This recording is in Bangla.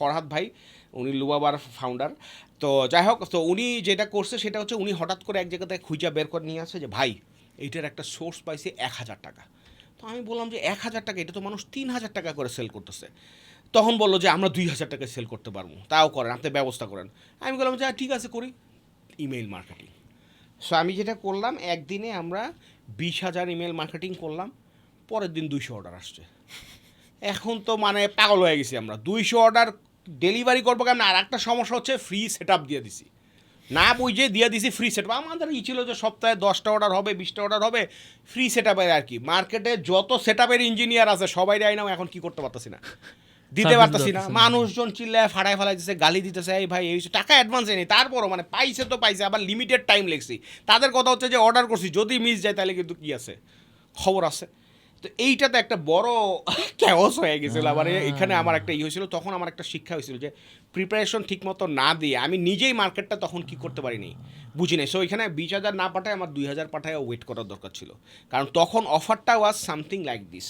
ফরহাদ ভাই উনি লুবাবার ফাউন্ডার তো যাই হোক তো উনি যেটা করছে সেটা হচ্ছে উনি হঠাৎ করে এক জায়গাতে খুঁজা বের করে নিয়ে আসে যে ভাই এইটার একটা সোর্স পাইছে এক হাজার টাকা। তো আমি বললাম যে এক হাজার টাকা? এটা তো মানুষ তিন হাজার টাকা করে সেল করতেছে। তখন বলল যে আমরা দুই হাজার টাকায় সেল করতে পারব তাও করেন আপনি ব্যবস্থা করেন। আমি বললাম যে "হ্যাঁ, ঠিক আছে করি। ইমেইল মার্কেটিং সো আমি যেটা করলাম একদিনে আমরা বিশ হাজার ইমেল মার্কেটিং করলাম পরের দিন দুইশো অর্ডার আসছে। এখন তো মানে পাগল হয়ে গেছি আমরা। দুইশো অর্ডার ডেলিভারি করব কেমন? আর একটা সমস্যা হচ্ছে ফ্রি সেট আপ দিয়ে দিছি। না বুঝে দিয়ে দিছি ফ্রি সেট আমাদের ই ছিল যে সপ্তাহে দশটা অর্ডার হবে বিশটা অর্ডার হবে ফ্রি সেট আপের আর কি। মার্কেটে যত সেট আপের ইঞ্জিনিয়ার আছে সবাই আইনাও এখন কি করতে পারতেছি না। দিতে পারতেছি না। মানুষজন চিল্লায় ফাড়ায় ফেলাইতেছে গালি দিতেছে এই ভাই এই টাকা অ্যাডভান্স নেই। তারপরও মানে পাইছে তো পাইছে আবার লিমিটেড টাইম লেগছি। তাদের কথা হচ্ছে যে অর্ডার করছি যদি মিস যায় তাহলে কিন্তু কী আছে? খবর আছে। তো এইটাতে একটা বড় ক্যাওস হয়ে গেছিল। আবার এখানে আমার একটা ইয়ে হয়েছিল তখন আমার একটা শিক্ষা হয়েছিল যে প্রিপারেশন ঠিক মতো না দিয়ে আমি নিজেই মার্কেটটা তখন কি করতে পারিনি বুঝি নাই। সো এখানে বিশ হাজার না পাঠায় আমার দুই হাজার পাঠায় ওয়েট করার দরকার ছিল। কারণ তখন অফারটা ওয়াজ সামথিং লাইক দিস